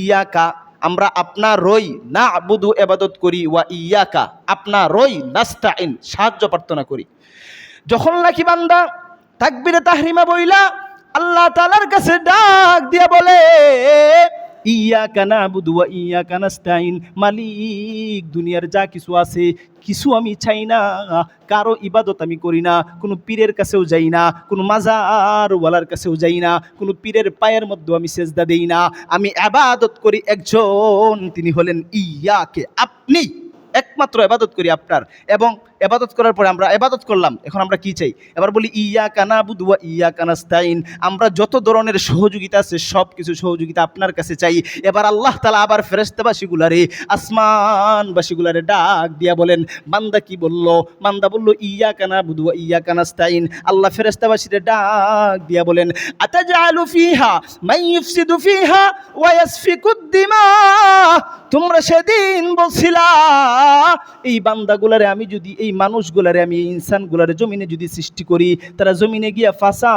ইয়াকা, আমরা আপনার রই না আবুদু এবাদত করি, ওয়া ইয়াকা আপনার রই নাস্তা ইন সাহায্য প্রার্থনা করি। যখন নাকি বান্দা তাকবিরে তাহরিমা বইলা, আল্লাহ তালার কাছে ডাক দিয়া বলে ইয়া কানা বুধুয়া ইয়া কানাস্তাইন মালিক, দুনিয়ার যা কিছু আছে, কিছু আমি চাই না, কারও ইবাদত আমি করি না, কোনো পীরের কাছেও যাই না, কোনো মাজার ওয়ালার কাছেও যাই না, কোনো পীরের পায়ের মধ্যে আমি সেজদা দেই না। আমি আবাদত করি একজন, তিনি হলেন ইয়াকে আপনি। একমাত্র এবাদত করি আপনার। এবং এবাদত করার পরে আমরা এবাদত করলাম। এখন আমরা কি চাই? এবার বলি ইয়া কানা বুদুয়া ইয়া কানাস্তাইন আমরা যত ধরনের সহযোগিতা আছে সব কিছু সহযোগিতা আপনার কাছে চাই। এবার আল্লাহ তালা আবার ফেরেস্তাবাসীগুলারে আসমান আসমানবাসীগুলারে ডাক দিয়া বলেন, বান্দা কি বলল? বান্দা বলল ইয়া কানা বুদুয়া ইয়া কানাস্তাইন আল্লাহ ফেরেস্তাবাসীরে ডাক দিয়া বলেন আতাজালু ফিহা মাই ফিহা ওয়া ইয়াসফিকুদ দিমা। তোমরা সেদিন বলছিলা, এই বান্দাগুলারে আমি যদি, এই মানুষগুলারে আমি, এই ইনসানগুলারে জমিনে যদি সৃষ্টি করি, তারা জমিনে গিয়া ফাঁসা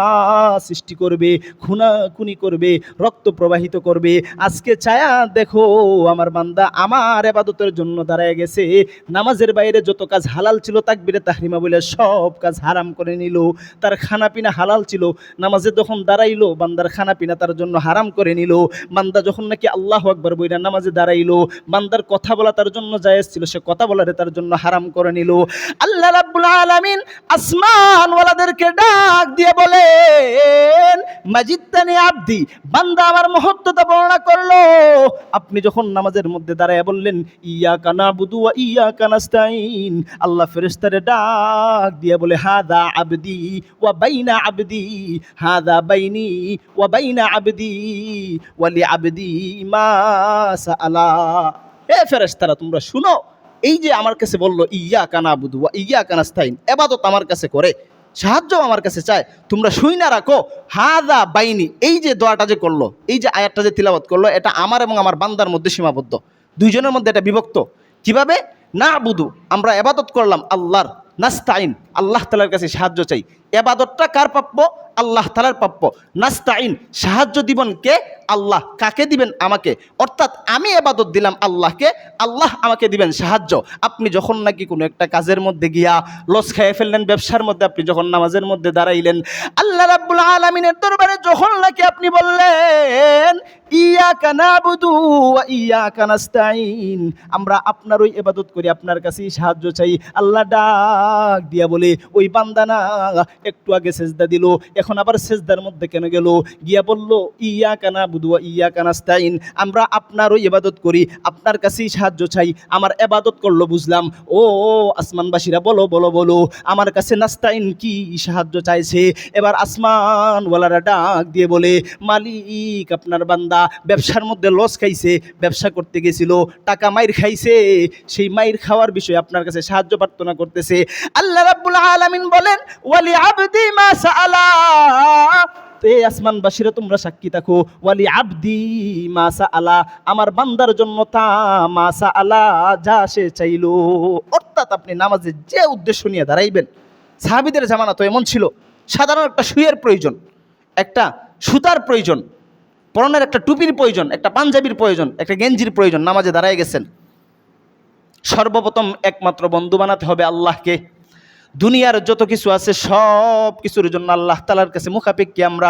সৃষ্টি করবে, খুনাখুনি করবে, রক্ত প্রবাহিত করবে। আজকে ছায়া দেখো, আমার বান্দা আমার এবাদতের জন্য দাঁড়ায় গেছে। নামাজের বাইরে যত কাজ হালাল ছিল, তাকবিরে তাহরিমা বলে সব কাজ হারাম করে নিল। তার খানা পিনা হালাল ছিল। নামাজে যখন দাঁড়াইলো, বান্দার খানাপিনা তার জন্য হারাম করে নিল। বান্দা যখন নাকি আল্লাহ আকবর বইরা নামাজে দাঁড়াইলো বান্দার কথা বলা তার জন্য জায়েজ ছিল, সে কথা বলারে তার জন্য হারাম করে নিল। আল্লাহ রাব্বুল আলামিন আসমান ওয়ালাদেরকে ডাক দিয়ে বলেন মাজিদানি আব্দি, বান্দা আমার মহত্বতা বর্ণনা করল। আপনি যখন নামাজের মধ্যে দাঁড়ায় বললেন ইয়া কানা বুদু ইয়া কানাস্তাইন আল্লাহ ফেরেশতারে ডাক দিয়ে বলে, হাদা আবদি ওয়া বাইনা আবদি, হাদা বাইনি ওয়া বাইনা আবদি ওয়ালি আবদি মা সাআলা। এ ফেরেশতারা, তোমরা শুনো। এই যে আমার কাছে বলল ইয়া কানা বুধু ইয়া কানাস্তাইন এবাদত আমার কাছে করে সাহায্য আমার কাছে চায়, তোমরা শুই না রাখো। হাদা বাইনি, এই যে দোয়াটা যে করল, এই যে আয়াতটা যে তিলাবত করল, এটা আমার এবং আমার বান্দার মধ্যে সীমাবদ্ধ। দুইজনের মধ্যে এটা বিভক্ত। কীভাবে? না বুধু আমরা এবাদত করলাম আল্লাহর নাস্তাইন আল্লাহ তালার কাছে সাহায্য চাই। এবাদতটা কার প্রাপ্য? আল্লাহ তালার প্রাপ্য। নাস্তাইন সাহায্য দিবেন কে? আল্লাহ। কাকে দিবেন? আমাকে। অর্থাৎ আমি এবাদত দিলাম আল্লাহকে, আল্লাহ আমাকে দিবেন সাহায্য। আপনি যখন নাকি কোনো একটা কাজের মধ্যে গিয়া লস খেয়ে ফেললেন, ব্যবসার মধ্যে আপনি যখন নামাজের মধ্যে দাঁড়াইলেন, আল্লাহ রাব্বুল আলমিনের দরবারে যখন নাকি আপনি বললেন ইয়া কানাবুদু ইয়া কানাস্তাইন আমরা আপনার ওই এবাদত করি, আপনার কাছেই সাহায্য চাই। আল্লাহ ডাক দিয়া বলে ওই বান্দানা একটু আগে সেজদা দিল, এখন আবার সেজদার মধ্যে কেন গেল? গিয়া বলল ইয়া কানা বুধুয়া ইয়া কানাস্তাইন আমরা আপনার ওই এবাদত করি, আপনার কাছেই সাহায্য চাই, আমার এবাদত করল, বুঝলাম। ও, আসমানবাসীরা, বলো বলো বলো, আমার কাছে নাস্তাইন কি সাহায্য চাইছে? এবার আসমান ওয়ালারা ডাক দিয়ে বলে, মালিক, আপনার বান্দা ব্যবসার মধ্যে লস খাইছে, ব্যবসা করতে গেছিল, টাকা মাইর খাইছে, সেই মাইর খাওয়ার বিষয়ে আপনার কাছে সাহায্য প্রার্থনা করতেছে। আল্লাহ রাব্বুল আলামিন বলেন, ওয়ালি আবদি মা তোমরা সাক্ষী থাকো, ওয়ালি আবদি মাসা আলা আমার বান্দার জন্য তা মাসা আলা যা সে চাইলো। অর্থাৎ আপনি নামাজে যে উদ্দেশ্য নিয়ে দাঁড়াইবেন, সাহাবিদের জামানা তো এমন ছিল, সাধারণ একটা শুয়ের প্রয়োজন, একটা সুতার প্রয়োজন, পরনের একটা টুপির প্রয়োজন, একটা পাঞ্জাবির প্রয়োজন, একটা গেঞ্জির প্রয়োজন, নামাজে দাঁড়ায় গেছেন। সর্বপ্রথম একমাত্র বন্ধু বানাতে হবে আল্লাহকে। দুনিয়ার যত কিছু আছে, সব কিছুর জন্য আল্লাহ তালার কাছে মুখাপেক্ষি আমরা।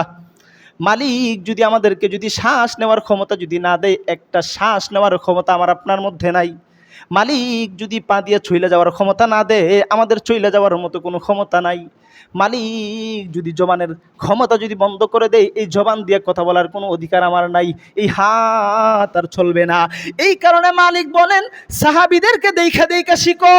মালিক যদি আমাদেরকে যদি শ্বাস নেওয়ার ক্ষমতা যদি না দেয়, একটা শ্বাস নেওয়ার ক্ষমতা আমার আপনার মধ্যে নাই। মালিক যদি পা দিয়ে চইলে যাওয়ার ক্ষমতা না দেয়, আমাদের চইলে যাওয়ার মতো কোনো ক্ষমতা নাই। মালিক, যদি জবানের ক্ষমতা যদি বন্ধ করে দেয়, এই জবান দিয়ে কথা বলার কোনো অধিকার আমার নাই। এই হাত আর চলবে না। এই কারণে মালিক বলেন, সাহাবিদেরকে দেখা দেখা শিখো।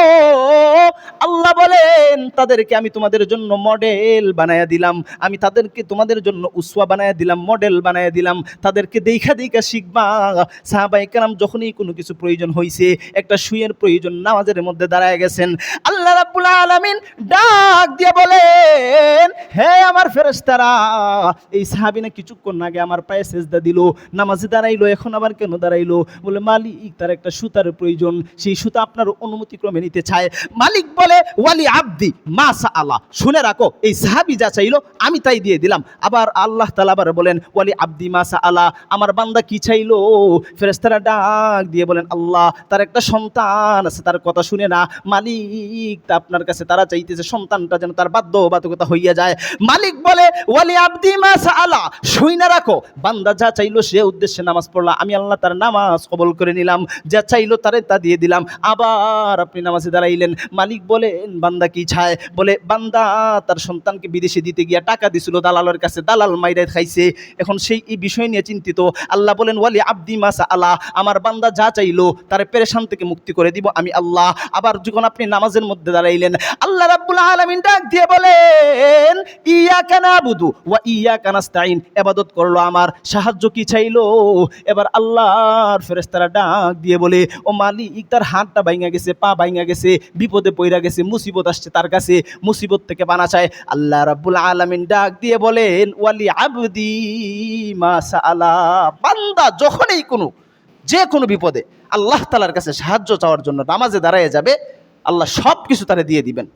আল্লাহ বলেন, তাদেরকে আমি তোমাদের জন্য মডেল বানায়া দিলাম। আমি তাদেরকে তোমাদের জন্য উসওয়া বানায়া দিলাম মডেল বানায়া দিলাম। তাদেরকে দেখা দেখা শিখবা। সাহাবাই কালাম যখনই কোনো কিছু প্রয়োজন হয়েছে একটা শুয়ের প্রয়োজন নামাজের মধ্যে দাঁড়ায় গেছেন। আল্লাহ রাব্বুল আলামিন ডাক দিয়ে বলে বলেন হে আমার ফেরেস্তারা এই সাহাবি না কিছুক্ষণ আগে আমার পায়ে সেজদা দিল, নামাজে দাঁড়াইলো, এখন আবার কেন দাঁড়াইলো? বলে, মালিক তার একটা সুতার প্রয়োজন, সেই সুতা আপনার অনুমতি ক্রমে নিতে চায়। মালিক বলে, ওয়ালি আব্দি মা আলা শুনে রাখো, এই সাহাবি যা চাইলো, আমি তাই দিয়ে দিলাম। আবার আল্লাহ তালা আবার বলেন, ওয়ালি আব্দি মা আলা আমার বান্দা কি চাইলো? ফেরেস্তারা ডাক দিয়ে বলেন, আল্লাহ, তার একটা সন্তান আছে, তার কথা শুনে না। মালিক তা আপনার কাছে তারা চাইতেছে, সন্তানটা যেন তার হইয়া যায়। মালিক বলে, ওয়ালি আব্দি আলা শুই না রাখো। বান্দা যা চাইলো সে উদ্দেশ্যে নামাজ আমি আল্লাহ তার নামাজ কবল করে নিলাম। যা চাইলো তারে তা দিয়ে দিলাম। আবার আপনি নামাজে দাঁড়াইলেন। মালিক বান্দা কি চায়? বলে, বান্দা তার সন্তানকে বিদেশে দিতে গিয়া টাকা দিছিল, দালালের কাছে দালাল মাইরে খাইছে। এখন সেই এই বিষয় নিয়ে চিন্তিত। আল্লাহ বলেন, ওয়ালি আব্দি মাসা আলা আমার বান্দা যা চাইলো তার পেরেশান থেকে মুক্তি করে দিব আমি আল্লাহ। আবার যখন আপনি নামাজের মধ্যে দাঁড়াইলেন, আল্লাহ রাব্বুল আলামিন ডাক দিয়ে বলেন ইয়া কানা বুধু ওয়া ইয়া কানাস্তাইন এবাদত করল আমার, সাহায্য কি চাইলো? এবার আল্লাহর ফেরেস্তারা ডাক দিয়ে বলে, ও মালিক, তার হাতটা ভাঙা গেছে, পা ভাঙা গেছে, বিপদে পইরা গেছে, মুসিবত আসছে তার কাছে, মুসিবত থেকে বানা চায়। আল্লাহ রাব্বুল আলামিন ডাক দিয়ে বলেন, ওয়ালি আবদি মাসা আলা বান্দা যখনই কোনো, যে কোনো বিপদে আল্লাহ তালার কাছে সাহায্য চাওয়ার জন্য নামাজে দাঁড়ায় যাবে, আল্লাহ সব কিছু তারা দিয়ে দিবেন।